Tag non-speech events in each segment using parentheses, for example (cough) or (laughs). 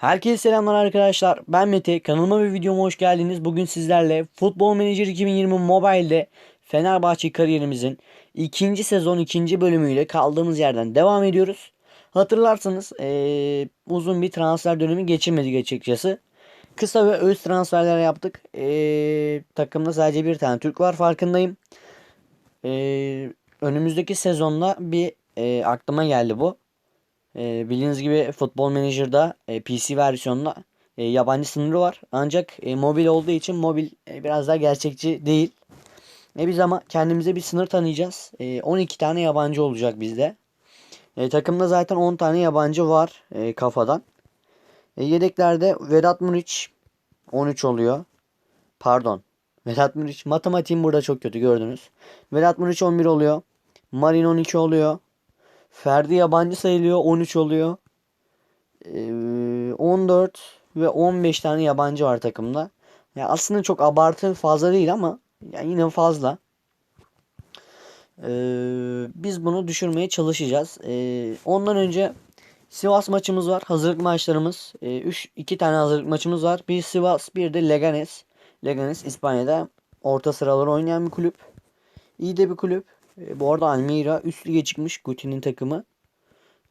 Herkese selamlar arkadaşlar. Ben Mete. Kanalıma ve videoma hoş geldiniz. Bugün sizlerle Futbol Manager 2020 Mobile'de Fenerbahçe kariyerimizin ikinci sezon ikinci bölümüyle kaldığımız yerden devam ediyoruz. Hatırlarsanız eee, uzun bir transfer dönemi geçirmedik açıkçası. Kısa ve öz transferler yaptık. Eee, takımda sadece bir tane Türk var farkındayım. Eee, önümüzdeki sezonda bir eee, aklıma geldi bu. E, bildiğiniz gibi Futbol Manager'da e, PC versiyonunda e, yabancı sınırı var. Ancak e, mobil olduğu için mobil e, biraz daha gerçekçi değil. E, biz ama kendimize bir sınır tanıyacağız. E, 12 tane yabancı olacak bizde. E, takımda zaten 10 tane yabancı var e, kafadan. E, yedeklerde Vedat Muriç 13 oluyor. Pardon. Vedat Muriç matematiğim burada çok kötü gördünüz. Vedat Muriç 11 oluyor. Marin 12 oluyor. Ferdi yabancı sayılıyor 13 oluyor. Ee, 14 ve 15 tane yabancı var takımda. Ya aslında çok abartı fazla değil ama ya yine fazla. Ee, biz bunu düşürmeye çalışacağız. Ee, ondan önce Sivas maçımız var. Hazırlık maçlarımız. 3 2 tane hazırlık maçımız var. Bir Sivas, bir de Leganes. Leganes İspanya'da orta sıraları oynayan bir kulüp. İyi de bir kulüp. E, bu arada Almeida üst lige çıkmış Guti'nin takımı.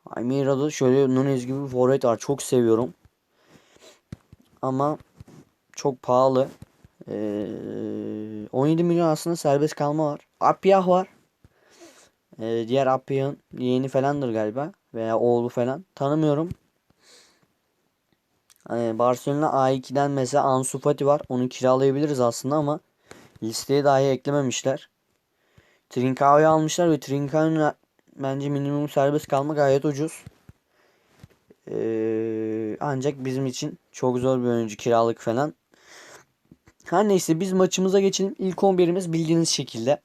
Almeida'da şöyle Nunez gibi bir forvet var. Çok seviyorum. Ama çok pahalı. E, 17 milyon aslında serbest kalma var. Apyah var. E, diğer Apyah'ın yeğeni falandır galiba. Veya oğlu falan. Tanımıyorum. Hani Barcelona A2'den mesela Ansu Fati var. Onu kiralayabiliriz aslında ama listeye dahi eklememişler. Trincão'yu almışlar ve Trincão'nun bence minimum serbest kalma gayet ucuz. Ee, ancak bizim için çok zor bir oyuncu kiralık falan. Her neyse biz maçımıza geçelim. İlk 11'imiz bildiğiniz şekilde.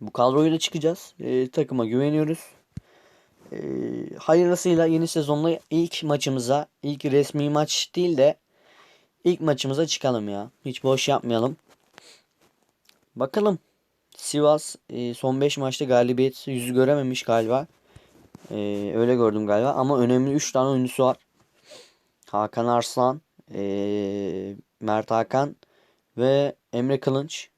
Bu kadroyla çıkacağız. Ee, takıma güveniyoruz. Ee, hayırlısıyla yeni sezonda ilk maçımıza, ilk resmi maç değil de ilk maçımıza çıkalım ya. Hiç boş yapmayalım. Bakalım. Sivas e, son 5 maçta galibiyet yüzü görememiş galiba. E, öyle gördüm galiba. Ama önemli 3 tane oyuncusu var. Hakan Arslan, e, Mert Hakan ve Emre Kılınç.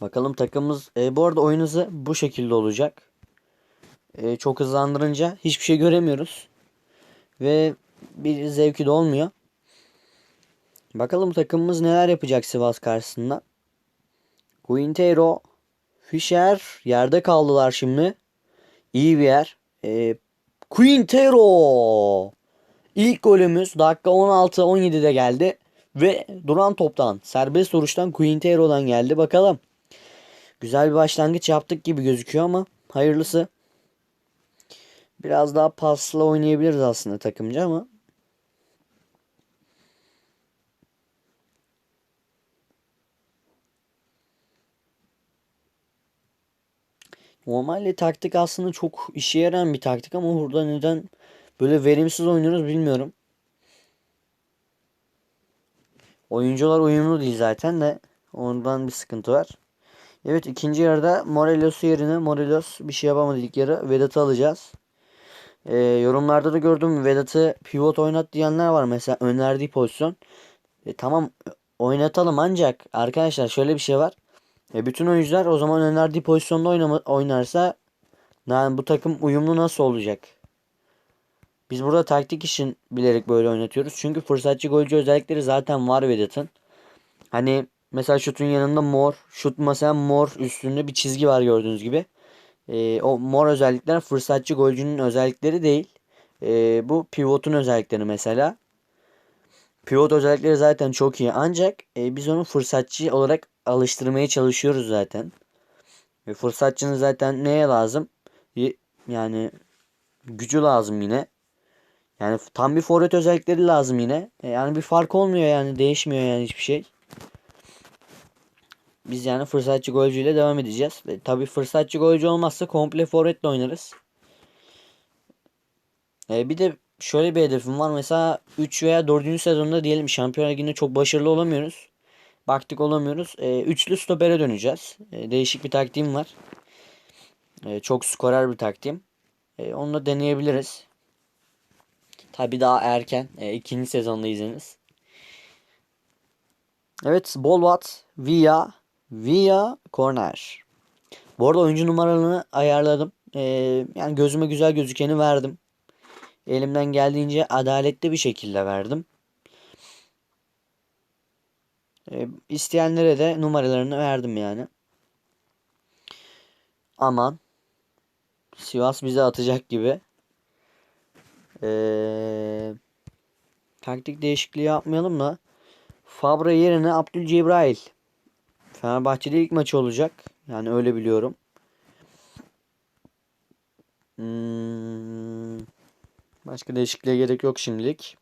Bakalım takımımız. E, bu arada oyun hızı bu şekilde olacak. E, çok hızlandırınca hiçbir şey göremiyoruz. Ve bir zevki de olmuyor. Bakalım takımımız neler yapacak Sivas karşısında. Quintero, Fischer yerde kaldılar şimdi. İyi bir yer. E, Quintero. İlk golümüz dakika 16-17'de geldi. Ve duran toptan serbest vuruştan Quintero'dan geldi. Bakalım. Güzel bir başlangıç yaptık gibi gözüküyor ama hayırlısı. Biraz daha pasla oynayabiliriz aslında takımca ama Normalde taktik aslında çok işe yarayan bir taktik ama burada neden böyle verimsiz oynuyoruz bilmiyorum. Oyuncular uyumlu değil zaten de ondan bir sıkıntı var. Evet ikinci yarıda Morelos'u yerine Morelos bir şey yapamadı ilk yarı. Vedat'ı alacağız. Ee, yorumlarda da gördüm Vedat'ı pivot oynat diyenler var mesela önerdiği pozisyon. E, tamam oynatalım ancak arkadaşlar şöyle bir şey var. E bütün oyuncular o zaman önerdiği pozisyonda oynama, oynarsa yani bu takım uyumlu nasıl olacak? Biz burada taktik için bilerek böyle oynatıyoruz. Çünkü fırsatçı golcü özellikleri zaten var Vedat'ın. Hani mesela şutun yanında mor. Şut mesela mor üstünde bir çizgi var gördüğünüz gibi. E, o mor özellikler fırsatçı golcünün özellikleri değil. E, bu pivotun özellikleri mesela. Pivot özellikleri zaten çok iyi. Ancak e, biz onu fırsatçı olarak alıştırmaya çalışıyoruz zaten. Ve fırsatçının zaten neye lazım? Yani gücü lazım yine. Yani tam bir forvet özellikleri lazım yine. E, yani bir fark olmuyor yani değişmiyor yani hiçbir şey. Biz yani fırsatçı golcüyle devam edeceğiz. E, tabi fırsatçı golcü olmazsa komple forvetle oynarız. E, bir de şöyle bir hedefim var. Mesela 3 veya 4. sezonda diyelim Şampiyonlar Ligi'nde çok başarılı olamıyoruz. Baktık olamıyoruz. E, üçlü stopere döneceğiz. E, değişik bir taktiğim var. E, çok skorer bir taktiğim. E, onu da deneyebiliriz. Tabi daha erken. E, ikinci henüz. Evet Bolvat via via corner. Bu arada oyuncu numaralarını ayarladım. E, yani gözüme güzel gözükeni verdim. Elimden geldiğince adaletli bir şekilde verdim. E, isteyenlere de numaralarını verdim yani. Aman. Sivas bize atacak gibi. Ee, taktik değişikliği yapmayalım da Fabra yerine Abdülcebrail. Fenerbahçe'de ilk maçı olacak. Yani öyle biliyorum. Hmm, başka değişikliğe gerek yok şimdilik.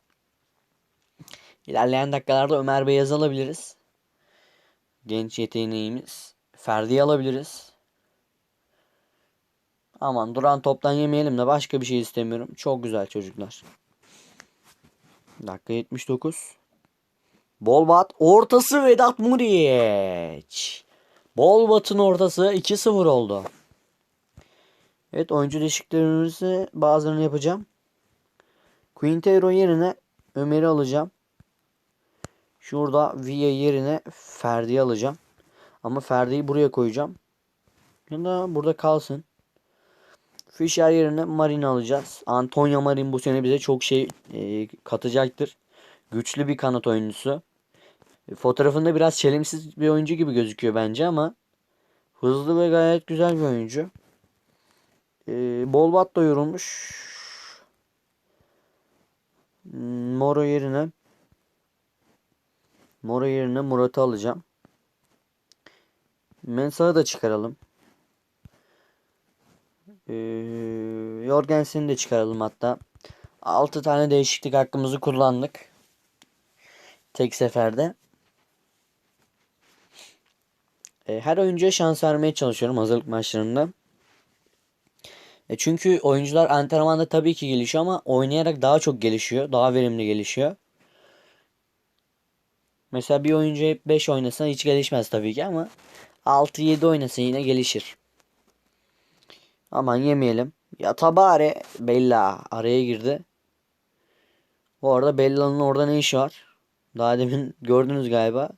İlerleyen dakikalarda Ömer Beyaz'ı alabiliriz. Genç yeteneğimiz. Ferdi'yi alabiliriz. Aman duran toptan yemeyelim de başka bir şey istemiyorum. Çok güzel çocuklar. Dakika 79. Bolbat ortası Vedat Muriç. Bolbat'ın ortası 2-0 oldu. Evet oyuncu değişikliklerimizi bazılarını yapacağım. Quintero yerine Ömer'i alacağım. Şurada Villa yerine Ferdi'yi alacağım. Ama Ferdi'yi buraya koyacağım. Ya da burada kalsın. Fischer yerine Marin alacağız. Antonio Marin bu sene bize çok şey e, katacaktır. Güçlü bir kanat oyuncusu. E, fotoğrafında biraz çelimsiz bir oyuncu gibi gözüküyor bence ama hızlı ve gayet güzel bir oyuncu. E, Bolbat da yorulmuş. Moro yerine Moro yerine Murat'ı alacağım. Mensah'ı da çıkaralım. Ee, Jorgensen'i de çıkaralım hatta. 6 tane değişiklik hakkımızı kullandık. Tek seferde. Ee, her oyuncuya şans vermeye çalışıyorum hazırlık maçlarında. E çünkü oyuncular antrenmanda tabii ki gelişiyor ama oynayarak daha çok gelişiyor. Daha verimli gelişiyor. Mesela bir oyuncu hep 5 oynasa hiç gelişmez tabii ki ama 6-7 oynasa yine gelişir. Aman yemeyelim. Ya tabare Bella araya girdi. Bu arada Bella'nın orada ne işi var? Daha demin (laughs) gördünüz galiba.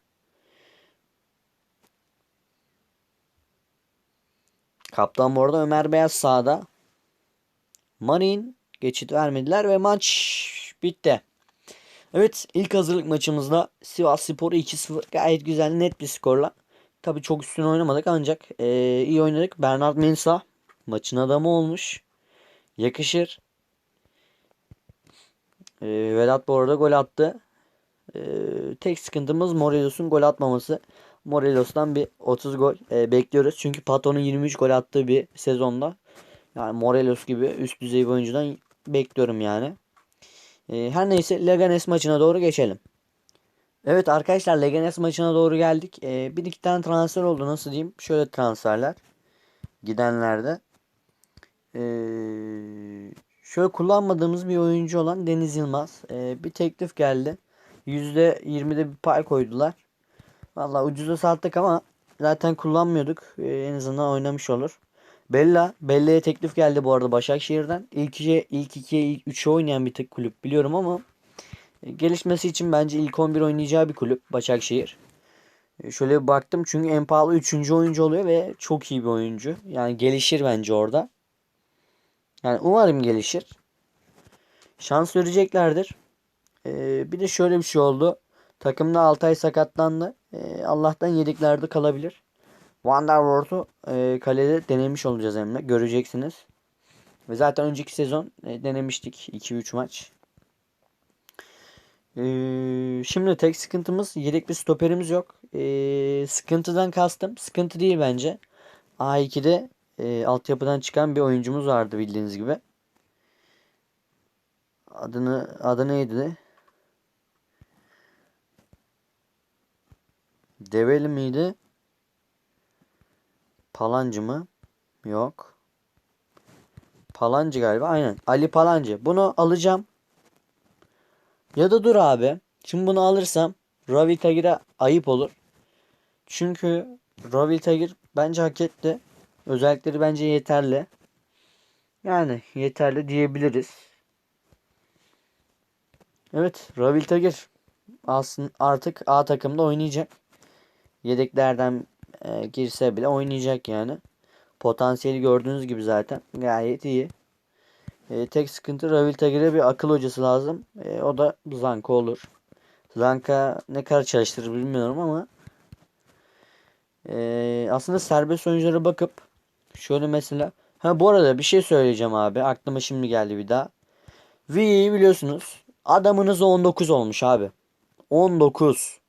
Kaptan bu arada Ömer Beyaz sağda. Marin geçit vermediler ve maç bitti. Evet ilk hazırlık maçımızda Sivas Spor'u 2-0 gayet güzel net bir skorla. Tabi çok üstüne oynamadık ancak ee, iyi oynadık. Bernard Mensah Maçın adamı olmuş. Yakışır. E, Vedat bu arada gol attı. E, tek sıkıntımız Morelos'un gol atmaması. Morelos'tan bir 30 gol e, bekliyoruz. Çünkü Pato'nun 23 gol attığı bir sezonda. Yani Morelos gibi üst düzey bir oyuncudan bekliyorum yani. E, her neyse Leganes maçına doğru geçelim. Evet arkadaşlar Leganes maçına doğru geldik. E, bir iki tane transfer oldu nasıl diyeyim. Şöyle transferler. Gidenlerde. Ee, şöyle kullanmadığımız bir oyuncu olan Deniz Yılmaz. Ee, bir teklif geldi. %20'de bir pay koydular. Valla ucuza sattık ama zaten kullanmıyorduk. Ee, en azından oynamış olur. Bella. Bella'ya teklif geldi bu arada Başakşehir'den. İlk 2'ye, ilk 2'ye, ilk 3'e oynayan bir tık kulüp biliyorum ama e, gelişmesi için bence ilk 11 oynayacağı bir kulüp Başakşehir. E, şöyle bir baktım çünkü en pahalı 3. oyuncu oluyor ve çok iyi bir oyuncu. Yani gelişir bence orada. Yani umarım gelişir. Şans vereceklerdir. Ee, bir de şöyle bir şey oldu. Takımda Altay sakatlandı. Ee, Allah'tan yedeklerde kalabilir. Wonderworld'u e, kalede denemiş olacağız hem Göreceksiniz. Ve zaten önceki sezon e, denemiştik. 2-3 maç. Ee, şimdi tek sıkıntımız yedek bir stoperimiz yok. Ee, sıkıntıdan kastım. Sıkıntı değil bence. A2'de e, altyapıdan çıkan bir oyuncumuz vardı bildiğiniz gibi. Adını adı neydi? Develi miydi? Palancı mı? Yok. Palancı galiba. Aynen. Ali Palancı. Bunu alacağım. Ya da dur abi. Şimdi bunu alırsam Ravi Tagir'e ayıp olur. Çünkü Ravi Tagir bence hak etti. Özellikleri bence yeterli. Yani yeterli diyebiliriz. Evet, Ravil Tagir aslında artık A takımda oynayacak. Yedeklerden e, girse bile oynayacak yani. Potansiyeli gördüğünüz gibi zaten gayet iyi. E, tek sıkıntı Ravil Tagir'e bir akıl hocası lazım. E, o da Zanka olur. Zanka ne kadar çalıştırır bilmiyorum ama e, aslında serbest oyunculara bakıp şöyle mesela ha bu arada bir şey söyleyeceğim abi. Aklıma şimdi geldi bir daha. V'yi biliyorsunuz. Adamınız 19 olmuş abi. 19.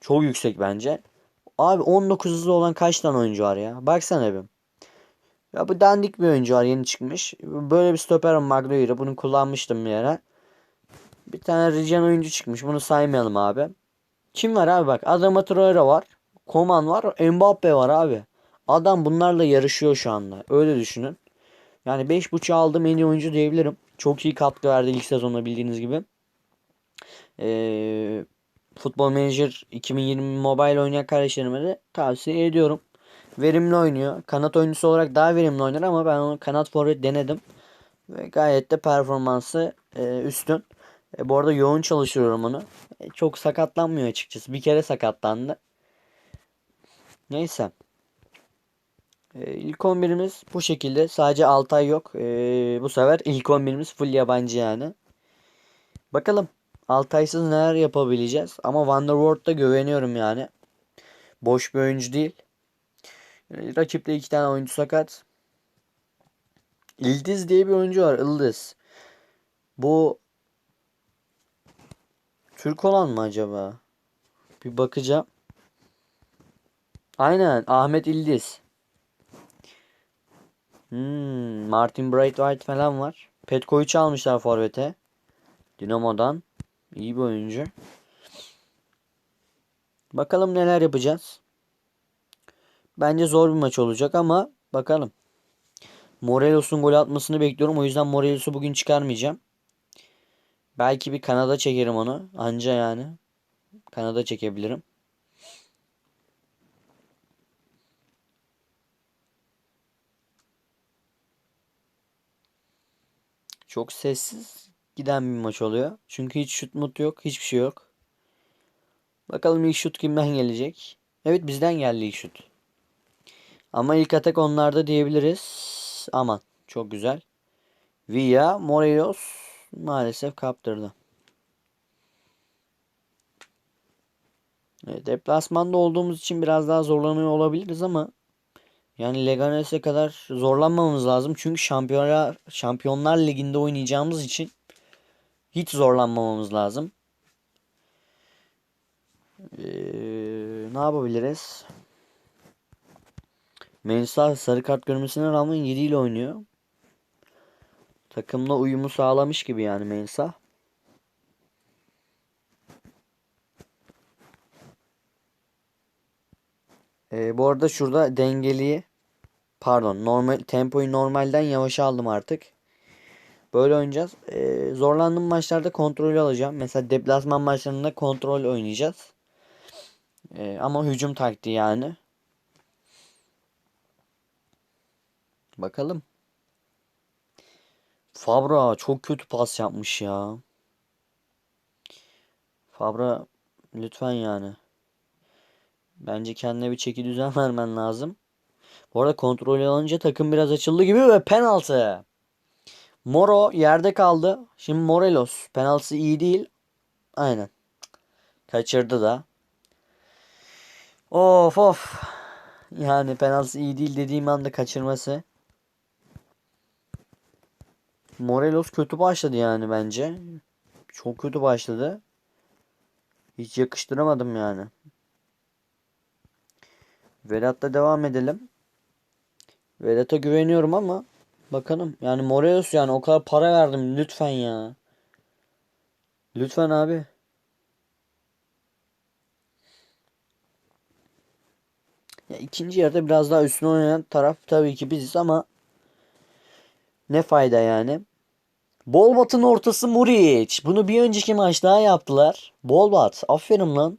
Çok yüksek bence. Abi 19 hızlı olan kaç tane oyuncu var ya? Baksana bir. Ya bu dandik bir oyuncu var yeni çıkmış. Böyle bir stoper Maguire. Bunu kullanmıştım bir ara. Bir tane Rican oyuncu çıkmış. Bunu saymayalım abi. Kim var abi bak. Adama Traore var. Koman var. Mbappe var abi. Adam bunlarla yarışıyor şu anda. Öyle düşünün. Yani 5.5 aldım en iyi oyuncu diyebilirim. Çok iyi katkı verdi ilk sezonda bildiğiniz gibi. Ee, Futbol Manager 2020 Mobile oynayan kardeşlerime de tavsiye ediyorum. Verimli oynuyor. Kanat oyuncusu olarak daha verimli oynar ama ben onu kanat forvet denedim. Ve gayet de performansı e, üstün. E, bu arada yoğun çalışıyorum onu. E, çok sakatlanmıyor açıkçası. Bir kere sakatlandı. Neyse. E, ilk 11'imiz bu şekilde. Sadece Altay yok. E, bu sefer ilk 11'imiz full yabancı yani. Bakalım. Altaysız neler yapabileceğiz. Ama Van der Waard'a güveniyorum yani. Boş bir oyuncu değil. Rakipte iki tane oyuncu sakat. İldiz diye bir oyuncu var. Ildiz. Bu Türk olan mı acaba? Bir bakacağım. Aynen Ahmet İldiz. Hmm, Martin Braithwaite falan var. Petkovic almışlar forvete. Dinamo'dan. İyi bir oyuncu. Bakalım neler yapacağız. Bence zor bir maç olacak ama bakalım. Morelos'un gol atmasını bekliyorum. O yüzden Morelos'u bugün çıkarmayacağım. Belki bir Kanada çekerim onu. Anca yani. Kanada çekebilirim. Çok sessiz giden bir maç oluyor. Çünkü hiç şut mut yok. Hiçbir şey yok. Bakalım ilk şut kimden gelecek? Evet bizden geldi ilk şut. Ama ilk atak onlarda diyebiliriz. Aman çok güzel. Villa Morelos maalesef kaptırdı. Evet, deplasmanda olduğumuz için biraz daha zorlanıyor olabiliriz ama yani Leganes'e kadar zorlanmamız lazım. Çünkü Şampiyonlar, Şampiyonlar Ligi'nde oynayacağımız için hiç zorlanmamamız lazım. Ee, ne yapabiliriz? Mensah sarı kart görmesine rağmen 7 ile oynuyor. Takımla uyumu sağlamış gibi yani Mensah. Ee, bu arada şurada dengeliyi pardon normal tempoyu normalden yavaşa aldım artık. Böyle oynayacağız. Ee, zorlandığım maçlarda kontrolü alacağım. Mesela deplasman maçlarında kontrol oynayacağız. Ee, ama hücum taktiği yani. Bakalım. Fabra çok kötü pas yapmış ya. Fabra lütfen yani. Bence kendine bir çeki düzen (laughs) vermen lazım. Bu arada kontrol alınca takım biraz açıldı gibi ve penaltı. Moro yerde kaldı. Şimdi Morelos. Penaltısı iyi değil. Aynen. Kaçırdı da. Of of. Yani penaltısı iyi değil dediğim anda kaçırması. Morelos kötü başladı yani bence. Çok kötü başladı. Hiç yakıştıramadım yani. Vedat'la devam edelim. Vedat'a güveniyorum ama bakalım. Yani Morelos yani o kadar para verdim lütfen ya. Lütfen abi. Ya ikinci yarıda biraz daha üstüne oynayan taraf tabii ki biziz ama ne fayda yani. Bolbat'ın ortası Muric. Bunu bir önceki maç daha yaptılar. Bolbat. Aferin lan.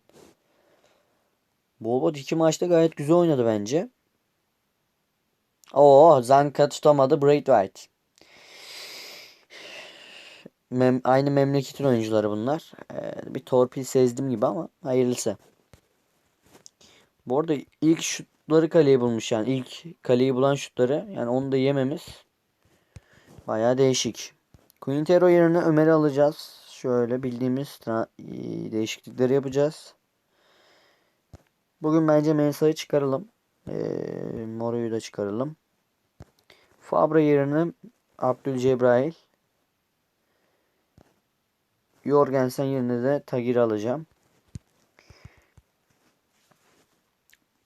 Bolbat iki maçta gayet güzel oynadı bence. Oo Zanka tutamadı Braithwaite. mem- aynı memleketin oyuncuları bunlar. Ee, bir torpil sezdim gibi ama hayırlısı. Bu arada ilk şutları kaleyi bulmuş yani. ilk kaleyi bulan şutları. Yani onu da yememiz. Baya değişik. Quintero yerine Ömer'i alacağız. Şöyle bildiğimiz değişiklikleri yapacağız. Bugün bence Mensah'ı çıkaralım. Moro'yu da çıkaralım. Fabra yerine Abdülcebrail. Jorgensen yerine de Tagir alacağım.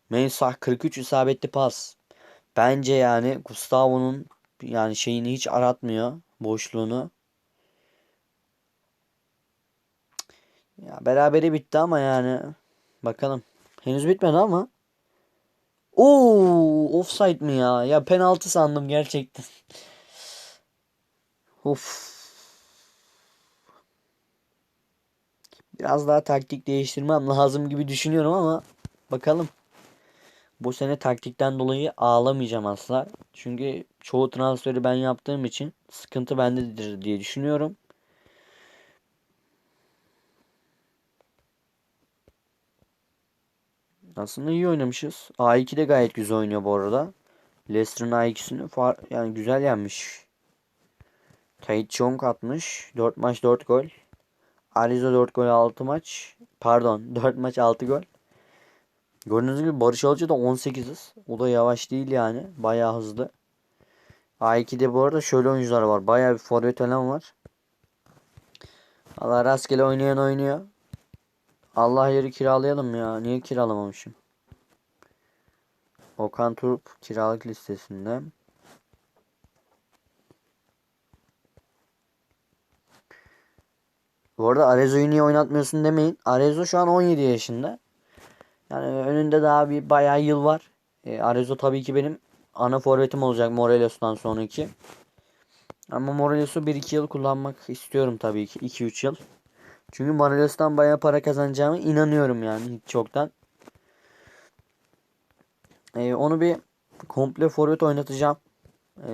Mensah 43 isabetli pas. Bence yani Gustavo'nun yani şeyini hiç aratmıyor. Boşluğunu. Ya berabere bitti ama yani bakalım. Henüz bitmedi ama. Oo, offside mi ya? Ya penaltı sandım gerçekten. Of. Biraz daha taktik değiştirmem lazım gibi düşünüyorum ama bakalım. Bu sene taktikten dolayı ağlamayacağım asla. Çünkü çoğu transferi ben yaptığım için sıkıntı bendedir diye düşünüyorum. Aslında iyi oynamışız. A2 de gayet güzel oynuyor bu arada. Leicester'ın A2'sini far yani güzel yenmiş. Tayyip Chong atmış. 4 maç 4 gol. Arizo 4 gol 6 maç. Pardon (laughs) 4 maç 6 gol. Gördüğünüz gibi Barış Alıcı da 18'iz. O da yavaş değil yani. Bayağı hızlı. A2'de bu arada şöyle oyuncular var. Bayağı bir forvet falan var. Allah rastgele oynayan oynuyor. Allah yeri kiralayalım ya. Niye kiralamamışım? Okan Turp kiralık listesinde. Bu arada Arezo'yu niye oynatmıyorsun demeyin. Arezo şu an 17 yaşında. Yani önünde daha bir bayağı yıl var. E, Arezo tabii ki benim ana forvetim olacak Morelos'tan sonraki. Ama Morelos'u 1-2 yıl kullanmak istiyorum tabii ki. 2-3 yıl. Çünkü Morelos'tan bayağı para kazanacağımı inanıyorum yani hiç çoktan. E, onu bir komple forvet oynatacağım. E,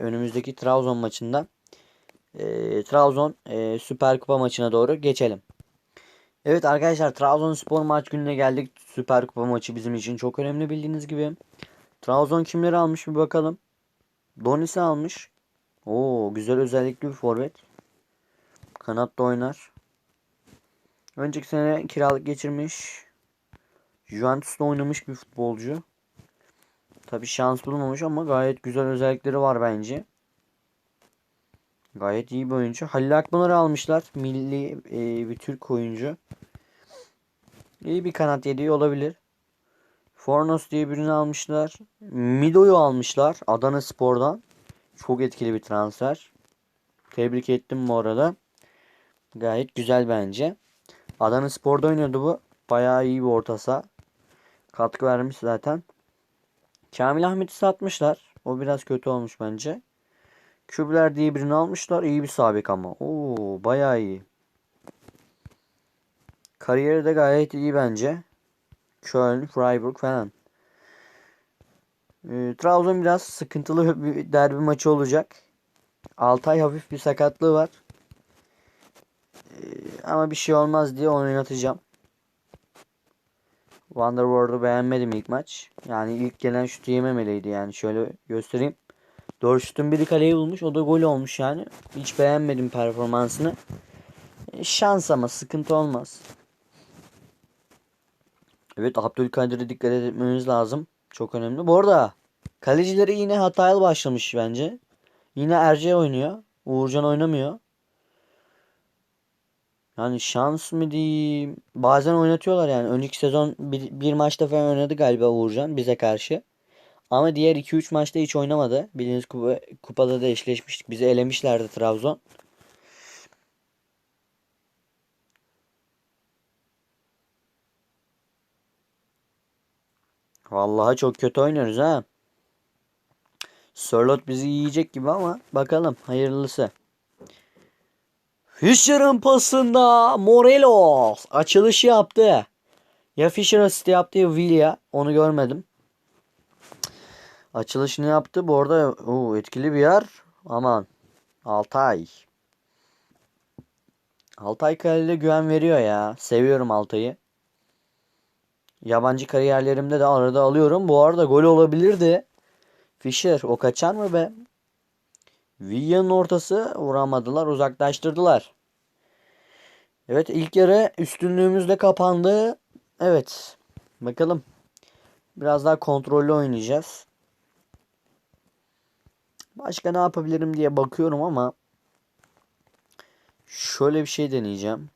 önümüzdeki Trabzon maçında. E, Trabzon e, Süper Kupa maçına doğru geçelim. Evet arkadaşlar Trabzonspor maç gününe geldik. Süper Kupa maçı bizim için çok önemli bildiğiniz gibi. Trabzon kimleri almış bir bakalım. Donis'i almış. Oo güzel özellikli bir forvet. Kanatta oynar. Önceki sene kiralık geçirmiş. Juventus'ta oynamış bir futbolcu. Tabi şans bulmamış ama gayet güzel özellikleri var bence. Gayet iyi bir oyuncu. Halil Akbanar'ı almışlar. Milli e, bir Türk oyuncu. İyi bir kanat yediği olabilir. Fornos diye birini almışlar. Mido'yu almışlar. Adana Spor'dan. Çok etkili bir transfer. Tebrik ettim bu arada. Gayet güzel bence. Adana Spor'da oynuyordu bu. Bayağı iyi bir orta saha. Katkı vermiş zaten. Kamil Ahmet'i satmışlar. O biraz kötü olmuş bence. Kübler diye birini almışlar. İyi bir sabek ama. Oo bayağı iyi. Kariyeri de gayet iyi bence. Köln, Freiburg falan. E, Trabzon biraz sıkıntılı bir derbi maçı olacak. Altay hafif bir sakatlığı var. Ama bir şey olmaz diye onu oynatacağım. Wonderworld'u beğenmedim ilk maç. Yani ilk gelen şutu yememeliydi yani. Şöyle göstereyim. Doğru şutun biri kaleyi bulmuş. O da gol olmuş yani. Hiç beğenmedim performansını. E, şans ama sıkıntı olmaz. Evet Abdülkadir'e dikkat etmemiz lazım. Çok önemli. Bu arada kalecileri yine hatalı başlamış bence. Yine Erce oynuyor. Uğurcan oynamıyor. Yani şans mı diyeyim. Bazen oynatıyorlar yani. Önceki sezon bir, bir maçta falan oynadı galiba Uğurcan bize karşı. Ama diğer 2-3 maçta hiç oynamadı. Bildiğiniz kupa, kupada da eşleşmiştik. Bizi elemişlerdi Trabzon. Vallahi çok kötü oynuyoruz ha. Sörlot bizi yiyecek gibi ama bakalım hayırlısı. Fischer'ın pasında Morelos açılışı yaptı. Ya Fischer asist yaptı ya Villa. Onu görmedim. Açılışını yaptı. Bu arada oo, etkili bir yer. Aman. Altay. Altay Karayel'e güven veriyor ya. Seviyorum Altay'ı. Yabancı kariyerlerimde de arada alıyorum. Bu arada gol olabilirdi. Fischer o kaçar mı be? Villa'nın ortası vuramadılar. Uzaklaştırdılar. Evet ilk yarı üstünlüğümüzle kapandı. Evet. Bakalım. Biraz daha kontrollü oynayacağız. Başka ne yapabilirim diye bakıyorum ama şöyle bir şey deneyeceğim.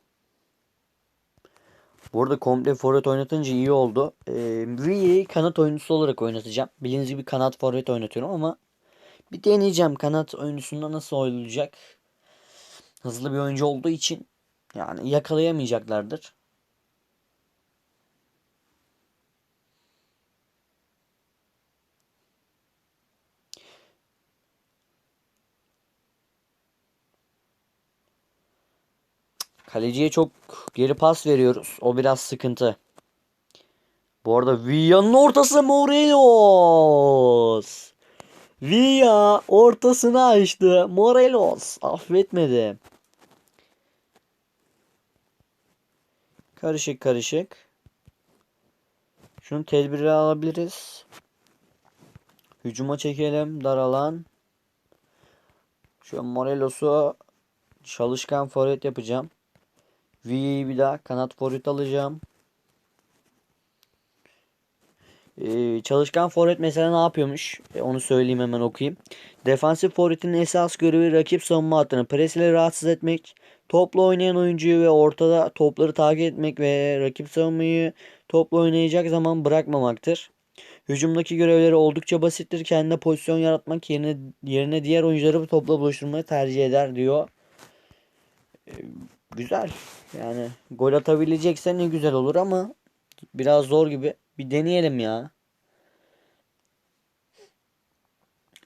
Burada komple forvet oynatınca iyi oldu. Ee, V'yi kanat oyuncusu olarak oynatacağım. Bildiğiniz gibi kanat forvet oynatıyorum ama bir deneyeceğim kanat oyuncusunda nasıl oynayacak. Hızlı bir oyuncu olduğu için yani yakalayamayacaklardır. Kaleciye çok geri pas veriyoruz. O biraz sıkıntı. Bu arada Villa'nın ortası Morelos. Villa ortasını açtı. Morelos affetmedi. Karışık karışık. Şunu tedbiri alabiliriz. Hücuma çekelim. Dar alan. Şu Morelos'u çalışkan forvet yapacağım. V'yi bir daha kanat forvet alacağım. Ee, çalışkan forvet mesela ne yapıyormuş? E, onu söyleyeyim hemen okuyayım. Defansif forvetin esas görevi rakip savunma hattını pres ile rahatsız etmek, topla oynayan oyuncuyu ve ortada topları takip etmek ve rakip savunmayı topla oynayacak zaman bırakmamaktır. Hücumdaki görevleri oldukça basittir. Kendine pozisyon yaratmak yerine, yerine diğer oyuncuları topla buluşturmayı tercih eder diyor. Ee, güzel. Yani gol atabilecekse ne güzel olur ama biraz zor gibi. Bir deneyelim ya.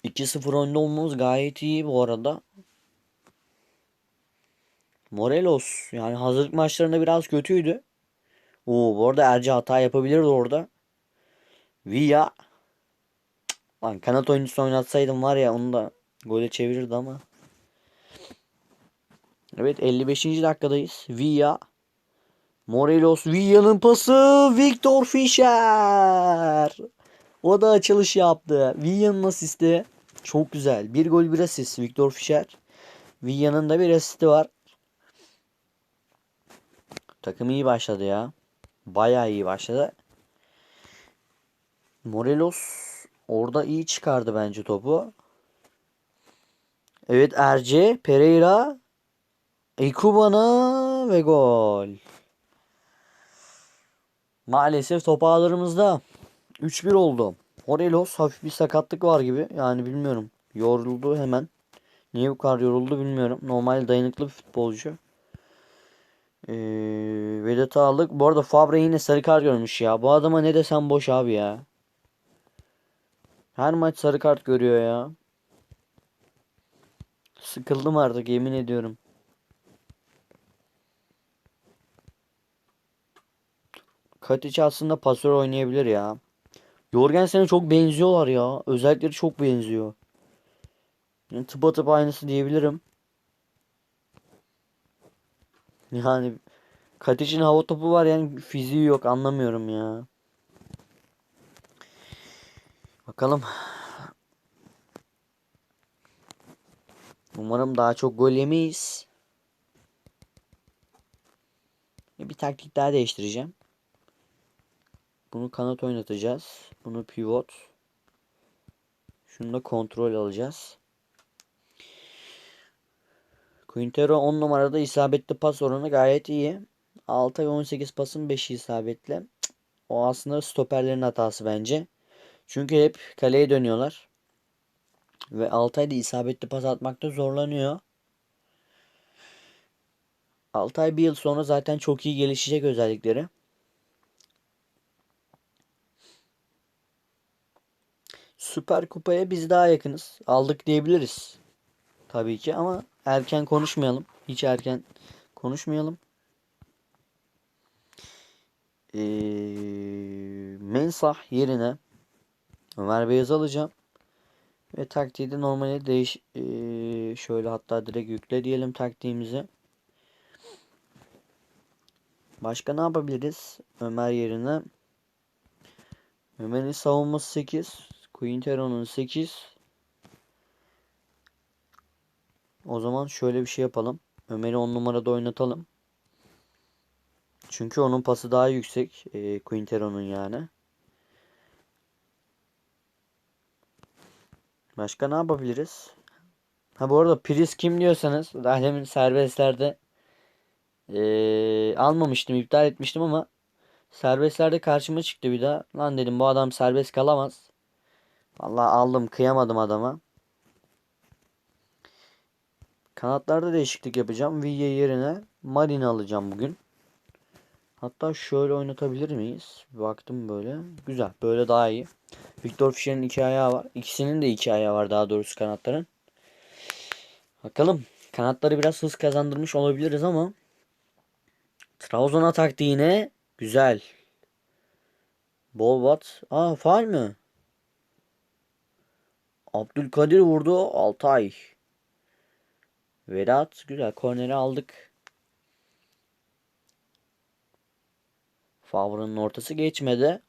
2-0 önde olmamız gayet iyi bu arada. Morelos yani hazırlık maçlarında biraz kötüydü. Oo bu arada Erci hata yapabilirdi orada. Villa Lan kanat oyuncusu oynatsaydım var ya onu da gole çevirirdi ama. Evet 55. dakikadayız. Villa Morelos Villa'nın pası Victor Fischer. O da açılış yaptı. Villa'nın asisti çok güzel. Bir gol bir asist Victor Fischer. Villa'nın da bir asisti var. Takım iyi başladı ya. Bayağı iyi başladı. Morelos orada iyi çıkardı bence topu. Evet Erce, Pereira, Ekubana ve gol. Maalesef top ağlarımızda 3-1 oldu. Morelos hafif bir sakatlık var gibi. Yani bilmiyorum. Yoruldu hemen. Niye bu kadar yoruldu bilmiyorum. Normal dayanıklı bir futbolcu. Ee, Vedat'ı aldık. Bu arada Fabre yine sarı kart görmüş ya. Bu adama ne desem boş abi ya. Her maç sarı kart görüyor ya. Sıkıldım artık yemin ediyorum. Katic aslında pasör oynayabilir ya. Jorgensen'e çok benziyorlar ya. Özellikleri çok benziyor. Yani tıpatıp aynısı diyebilirim. Yani Katic'in hava topu var yani fiziği yok anlamıyorum ya. Bakalım. Umarım daha çok gol yemeyiz. Bir taktik daha değiştireceğim. Bunu kanat oynatacağız. Bunu pivot. Şunu da kontrol alacağız. Quintero 10 numarada isabetli pas oranı gayet iyi. 6 ve 18 pasın 5'i isabetli. O aslında stoperlerin hatası bence. Çünkü hep kaleye dönüyorlar. Ve Altay da isabetli pas atmakta zorlanıyor. Altay bir yıl sonra zaten çok iyi gelişecek özellikleri. Süper Kupa'ya biz daha yakınız. Aldık diyebiliriz. Tabii ki ama erken konuşmayalım. Hiç erken konuşmayalım. Ee, Mensah yerine Ömer Beyaz alacağım. Ve taktiği de normale değiş ee, şöyle hatta direkt yükle diyelim taktiğimizi. Başka ne yapabiliriz? Ömer yerine. Ömer'in savunması 8. Quintero'nun 8. O zaman şöyle bir şey yapalım. Ömer'i 10 numarada oynatalım. Çünkü onun pası daha yüksek. E, Quintero'nun yani. Başka ne yapabiliriz? Ha bu arada priz kim diyorsanız daha demin serbestlerde ee, almamıştım iptal etmiştim ama serbestlerde karşıma çıktı bir daha. Lan dedim bu adam serbest kalamaz. Vallahi aldım kıyamadım adama. Kanatlarda değişiklik yapacağım. Villa yerine Marin alacağım bugün. Hatta şöyle oynatabilir miyiz? Baktım böyle. Güzel. Böyle daha iyi. Victor Fischer'in iki ayağı var. İkisinin de iki ayağı var daha doğrusu kanatların. Bakalım. Kanatları biraz hız kazandırmış olabiliriz ama Trabzon'a taktiğine güzel. Bolbat. Aa faal mi? Abdülkadir vurdu. Altay. Vedat. Güzel. Korneri aldık. Favra'nın ortası geçmedi.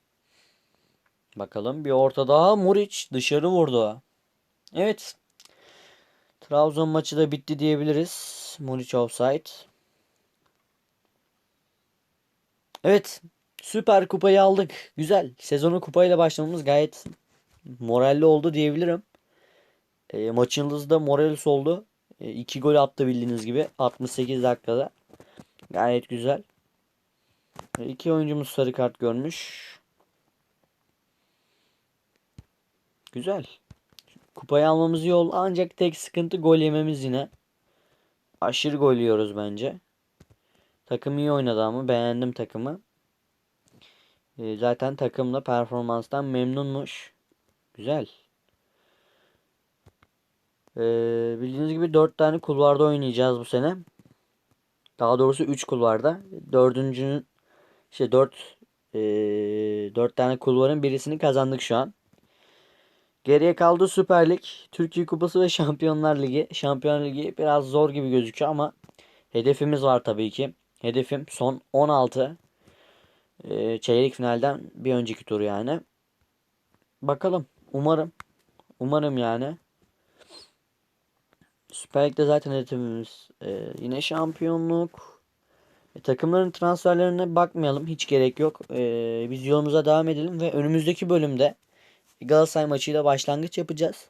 Bakalım bir orta daha. Muriç dışarı vurdu. Evet. Trabzon maçı da bitti diyebiliriz. Muriç offside. Evet. Süper kupayı aldık. Güzel. Sezonu kupayla başlamamız gayet moralli oldu diyebilirim. E, maçın yıldızı da Morales oldu. 2 e, gol attı bildiğiniz gibi. 68 dakikada. Gayet güzel. E, iki oyuncumuz sarı kart görmüş. Güzel. Kupayı almamız yol ancak tek sıkıntı gol yememiz yine. Aşırı gol yiyoruz bence. Takım iyi oynadı ama beğendim takımı. E, zaten takımla performanstan memnunmuş. Güzel. E, bildiğiniz gibi 4 tane kulvarda oynayacağız bu sene. Daha doğrusu 3 kulvarda. Dördüncünün işte 4 e, 4 tane kulvarın birisini kazandık şu an. Geriye kaldı Süper Lig, Türkiye Kupası ve (laughs) Şampiyonlar Ligi. Şampiyonlar Ligi biraz zor gibi gözüküyor ama hedefimiz var tabii ki. Hedefim son 16 e, çeyrek finalden bir önceki tur yani. Bakalım. Umarım. Umarım yani. Süper Lig'de zaten hedefimiz e, yine şampiyonluk. E, takımların transferlerine bakmayalım. Hiç gerek yok. E, biz yolumuza devam edelim ve önümüzdeki bölümde Galatasaray maçıyla başlangıç yapacağız.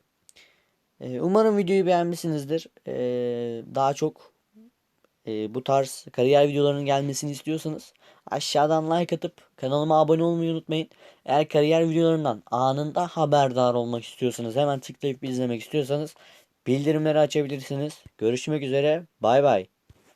E, umarım videoyu beğenmişsinizdir. E, daha çok e, bu tarz kariyer videolarının gelmesini istiyorsanız aşağıdan like atıp kanalıma abone olmayı unutmayın. Eğer kariyer videolarından anında haberdar olmak istiyorsanız hemen tıklayıp izlemek istiyorsanız bildirimleri açabilirsiniz. Görüşmek üzere. Bay bay.